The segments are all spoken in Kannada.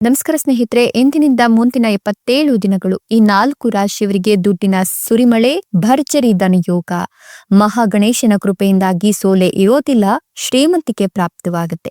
ನಮಸ್ಕಾರ ಸ್ನೇಹಿತರೆ ಎಂದಿನಿಂದ ಮುಂದಿನ ಎಪ್ಪತ್ತೇಳು ದಿನಗಳು ಈ ನಾಲ್ಕು ರಾಶಿಯವರಿಗೆ ದುಡ್ಡಿನ ಸುರಿಮಳೆ, ಭರ್ಜರಿ ಧನಯೋಗ. ಮಹಾಗಣೇಶನ ಕೃಪೆಯಿಂದಾಗಿ ಸೋಲೆ ಇರೋದಿಲ್ಲ, ಶ್ರೀಮಂತಿಕೆ ಪ್ರಾಪ್ತವಾಗುತ್ತೆ.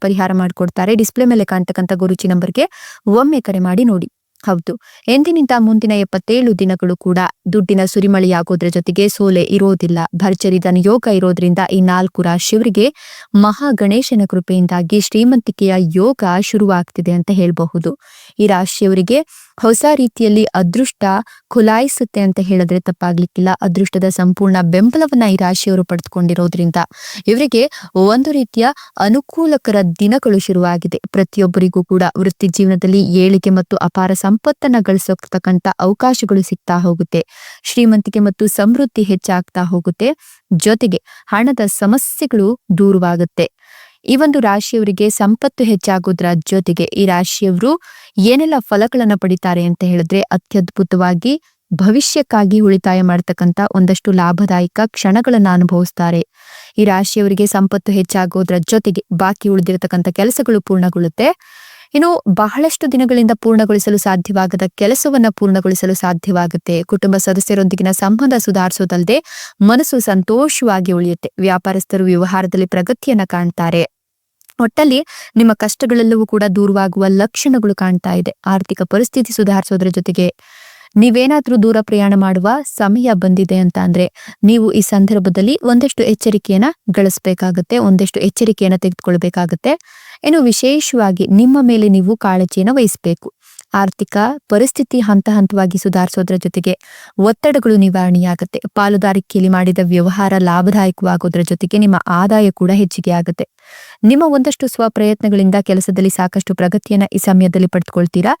ಪರಿಹಾರ ಮಾಡಿಕೊಡ್ತಾರೆ. ಡಿಸ್ಪ್ಲೇ ಮೇಲೆ ಕಾಣ್ತಕ್ಕಂಥ ಗುರುಚಿ ನಂಬರ್ಗೆ ಒಮ್ಮೆ ಕರೆ ಮಾಡಿ ನೋಡಿ. ಹೌದು. ಎಂದಿನಿಂದ ಮುಂದಿನ ಎಪ್ಪತ್ತೇಳು ದಿನಗಳು ಕೂಡ ದುಡ್ಡಿನ ಸುರಿಮಳೆಯಾಗೋದ್ರ ಜೊತೆಗೆ ಸೋಲೆ ಇರೋದಿಲ್ಲ. ಭರ್ಜರಿ ಧನಯೋಗ ಇರೋದ್ರಿಂದ ಈ ನಾಲ್ಕು ರಾಶಿಯವರಿಗೆ ಮಹಾ ಗಣೇಶನ ಕೃಪೆಯಿಂದಾಗಿ ಶ್ರೀಮಂತಿಕೆಯ ಯೋಗ ಶುರುವಾಗ್ತಿದೆ ಅಂತ ಹೇಳಬಹುದು. ಈ ರಾಶಿಯವರಿಗೆ ಹೊಸ ರೀತಿಯಲ್ಲಿ ಅದೃಷ್ಟ ಖುಲಾಯಿಸುತ್ತೆ ಅಂತ ಹೇಳಿದ್ರೆ ತಪ್ಪಾಗ್ಲಿಕ್ಕಿಲ್ಲ. ಅದೃಷ್ಟದ ಸಂಪೂರ್ಣ ಬೆಂಬಲವನ್ನ ಈ ರಾಶಿಯವರು ಪಡೆದುಕೊಂಡಿರೋದ್ರಿಂದ. ಇವರಿಗೆ ಒಂದು ರೀತಿಯ ಅನುಕೂಲಕರ ದಿನಗಳು ಶುರುವಾಗಿದೆ. ಪ್ರತಿಯೊಬ್ಬರಿಗೂ ಕೂಡ ವೃತ್ತಿ ಜೀವನದಲ್ಲಿ ಏಳಿಗೆ ಮತ್ತು ಅಪಾರ ಸಂಪತ್ತನ್ನ ಗಳಿಸತಕ್ಕಂತ ಅವಕಾಶಗಳು ಸಿಗ್ತಾ ಹೋಗುತ್ತೆ. ಶ್ರೀಮಂತಿಕೆ ಮತ್ತು ಸಮೃದ್ಧಿ ಹೆಚ್ಚಾಗ್ತಾ ಹೋಗುತ್ತೆ. ಜೊತೆಗೆ ಹಣದ ಸಮಸ್ಯೆಗಳು ದೂರವಾಗುತ್ತೆ. ಈ ಒಂದು ರಾಶಿಯವರಿಗೆ ಸಂಪತ್ತು ಹೆಚ್ಚಾಗೋದ್ರ ಜೊತೆಗೆ ಈ ರಾಶಿಯವರು ಏನೆಲ್ಲ ಫಲಗಳನ್ನು ಪಡಿತಾರೆ ಅಂತ ಹೇಳಿದ್ರೆ ಅತ್ಯದ್ಭುತವಾಗಿ ಭವಿಷ್ಯಕ್ಕಾಗಿ ಉಳಿತಾಯ ಮಾಡತಕ್ಕಂತ ಒಂದಷ್ಟು ಲಾಭದಾಯಕ ಕ್ಷಣಗಳನ್ನು ಅನುಭವಿಸ್ತಾರೆ. ಈ ರಾಶಿಯವರಿಗೆ ಸಂಪತ್ತು ಹೆಚ್ಚಾಗೋದ್ರ ಜೊತೆಗೆ ಬಾಕಿ ಉಳಿದಿರತಕ್ಕಂಥ ಕೆಲಸಗಳು ಪೂರ್ಣಗೊಳ್ಳುತ್ತೆ. ಇನ್ನು ಬಹಳಷ್ಟು ದಿನಗಳಿಂದ ಪೂರ್ಣಗೊಳಿಸಲು ಸಾಧ್ಯವಾಗದ ಕೆಲಸವನ್ನ ಪೂರ್ಣಗೊಳಿಸಲು ಸಾಧ್ಯವಾಗುತ್ತೆ. ಕುಟುಂಬ ಸದಸ್ಯರೊಂದಿಗಿನ ಸಂಬಂಧ ಸುಧಾರಿಸೋದಲ್ಲದೆ ಮನಸ್ಸು ಸಂತೋಷವಾಗಿ ಉಳಿಯುತ್ತೆ. ವ್ಯಾಪಾರಸ್ಥರು ವ್ಯವಹಾರದಲ್ಲಿ ಪ್ರಗತಿಯನ್ನ ಕಾಣ್ತಾರೆ. ಒಟ್ಟಲ್ಲಿ ನಿಮ್ಮ ಕಷ್ಟಗಳೆಲ್ಲವೂ ಕೂಡ ದೂರವಾಗುವ ಲಕ್ಷಣಗಳು ಕಾಣ್ತಾ ಇದೆ. ಆರ್ಥಿಕ ಪರಿಸ್ಥಿತಿ ಸುಧಾರಿಸೋದ್ರ ಜೊತೆಗೆ ನೀವೇನಾದ್ರೂ ದೂರ ಪ್ರಯಾಣ ಮಾಡುವ ಸಮಯ ಬಂದಿದೆ ಅಂತ ಅಂದ್ರೆ ನೀವು ಈ ಸಂದರ್ಭದಲ್ಲಿ ಒಂದಷ್ಟು ಎಚ್ಚರಿಕೆಯನ್ನ ಗಳಿಸ್ಬೇಕಾಗತ್ತೆ, ಒಂದಷ್ಟು ಎಚ್ಚರಿಕೆಯನ್ನ ತೆಗೆದುಕೊಳ್ಬೇಕಾಗತ್ತೆ. ಏನು ವಿಶೇಷವಾಗಿ ನಿಮ್ಮ ಮೇಲೆ ನೀವು ಕಾಳಜಿಯನ್ನು ವಹಿಸಬೇಕು. ಆರ್ಥಿಕ ಪರಿಸ್ಥಿತಿ ಹಂತ ಹಂತವಾಗಿ ಸುಧಾರಿಸೋದ್ರ ಜೊತೆಗೆ ಒತ್ತಡಗಳು ನಿವಾರಣೆಯಾಗುತ್ತೆ. ಪಾಲುದಾರಿಕೆಯಲ್ಲಿ ಮಾಡಿದ ವ್ಯವಹಾರ ಲಾಭದಾಯಕವಾಗೋದ್ರ ಜೊತೆಗೆ ನಿಮ್ಮ ಆದಾಯ ಕೂಡ ಹೆಚ್ಚಿಗೆ ಆಗುತ್ತೆ. ನಿಮ್ಮ ಒಂದಷ್ಟು ಸ್ವಪ್ರಯತ್ನಗಳಿಂದ ಕೆಲಸದಲ್ಲಿ ಸಾಕಷ್ಟು ಪ್ರಗತಿಯನ್ನ ಈ ಸಮಯದಲ್ಲಿ ಪಡೆದುಕೊಳ್ತೀರಾ?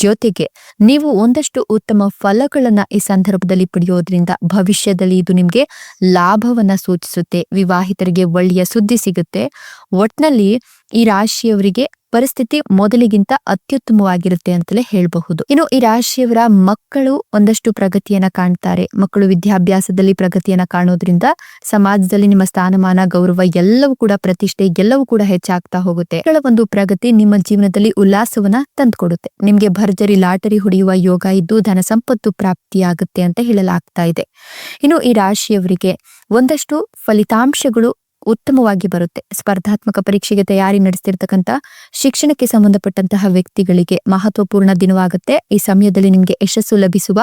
ಜೊತೆಗೆ ನೀವು ಒಂದಷ್ಟು ಉತ್ತಮ ಫಲಗಳನ್ನ ಈ ಸಂದರ್ಭದಲ್ಲಿ ಪಡೆಯೋದ್ರಿಂದ ಭವಿಷ್ಯದಲ್ಲಿ ಇದು ನಿಮ್ಗೆ ಲಾಭವನ್ನ ಸೂಚಿಸುತ್ತೆ, ವಿವಾಹಿತರಿಗೆ ಒಳ್ಳೆಯ ಸುದ್ದಿ ಸಿಗುತ್ತೆ. ಒಟ್ನಲ್ಲಿ ಈ ರಾಶಿಯವರಿಗೆ ಪರಿಸ್ಥಿತಿ ಮೊದಲಿಗಿಂತ ಅತ್ಯುತ್ತಮವಾಗಿರುತ್ತೆ ಅಂತಲೇ ಹೇಳಬಹುದು. ಇನ್ನು ಈ ರಾಶಿಯವರ ಮಕ್ಕಳು ಒಂದಷ್ಟು ಪ್ರಗತಿಯನ್ನ ಕಾಣ್ತಾರೆ. ಮಕ್ಕಳು ವಿದ್ಯಾಭ್ಯಾಸದಲ್ಲಿ ಪ್ರಗತಿಯನ್ನ ಕಾಣೋದ್ರಿಂದ ಸಮಾಜದಲ್ಲಿ ನಿಮ್ಮ ಸ್ಥಾನಮಾನ, ಗೌರವ ಎಲ್ಲವೂ ಕೂಡ ಪ್ರತಿಷ್ಠೆ ಎಲ್ಲವೂ ಕೂಡ ಹೆಚ್ಚಾಗ್ತಾ ಹೋಗುತ್ತೆ. ಒಂದು ಪ್ರಗತಿ ನಿಮ್ಮ ಜೀವನದಲ್ಲಿ ಉಲ್ಲಾಸವನ್ನ ತಂದುಕೊಡುತ್ತೆ. ನಿಮ್ಗೆ ಭರ್ಜರಿ ಲಾಟರಿ ಹೊಡೆಯುವ ಯೋಗ ಇದ್ದು ಧನ ಸಂಪತ್ತು ಪ್ರಾಪ್ತಿಯಾಗುತ್ತೆ ಅಂತ ಹೇಳಲಾಗ್ತಾ ಇದೆ. ಇನ್ನು ಈ ರಾಶಿಯವರಿಗೆ ಒಂದಷ್ಟು ಫಲಿತಾಂಶಗಳು ಉತ್ತಮವಾಗಿ ಬರುತ್ತೆ. ಸ್ಪರ್ಧಾತ್ಮಕ ಪರೀಕ್ಷೆಗೆ ತಯಾರಿ ನಡೆಸ್ತಿರ್ತಕ್ಕಂಥ ಶಿಕ್ಷಣಕ್ಕೆ ಸಂಬಂಧಪಟ್ಟಂತಹ ವ್ಯಕ್ತಿಗಳಿಗೆ ಮಹತ್ವಪೂರ್ಣ ದಿನವಾಗುತ್ತೆ. ಈ ಸಮಯದಲ್ಲಿ ನಿಮ್ಗೆ ಯಶಸ್ಸು ಲಭಿಸುವ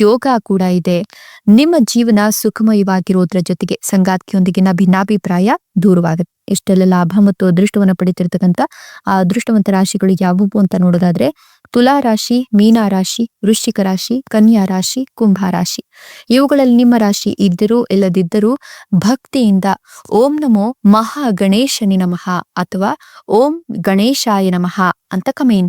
ಯೋಗ ಕೂಡ ಇದೆ. ನಿಮ್ಮ ಜೀವನ ಸುಖಮಯವಾಗಿರೋದ್ರ ಜೊತೆಗೆ ಸಂಗಾತಿಯೊಂದಿಗಿನ ಭಿನ್ನಾಭಿಪ್ರಾಯ ದೂರವಾಗುತ್ತೆ. ಇಷ್ಟೆಲ್ಲ ಲಾಭ ಮತ್ತು ಅದೃಷ್ಟವನ್ನು ಪಡಿತಿರ್ತಕ್ಕಂಥ ಆ ಅದೃಷ್ಟವಂತ ರಾಶಿಗಳು ಯಾವುವು ಅಂತ ನೋಡೋದಾದ್ರೆ, ತುಲಾ ರಾಶಿ, ಮೀನಾ ರಾಶಿ, ವೃಶ್ಚಿಕ ರಾಶಿ, ಕನ್ಯಾ ರಾಶಿ, ಕುಂಭ ರಾಶಿ. ಇವುಗಳಲ್ಲಿ ನಿಮ್ಮ ರಾಶಿ ಇದ್ದರೂ, ಇಲ್ಲದಿದ್ದರೂ ಭಕ್ತಿಯಿಂದ ಓಂ ನಮೋ ಮಹಾ ಗಣೇಶನಿ ನಮಃ ಅಥವಾ ಓಂ ಗಣೇಶಾಯ ನಮಃ ಅಂತ ಕಮೆಂಟ್.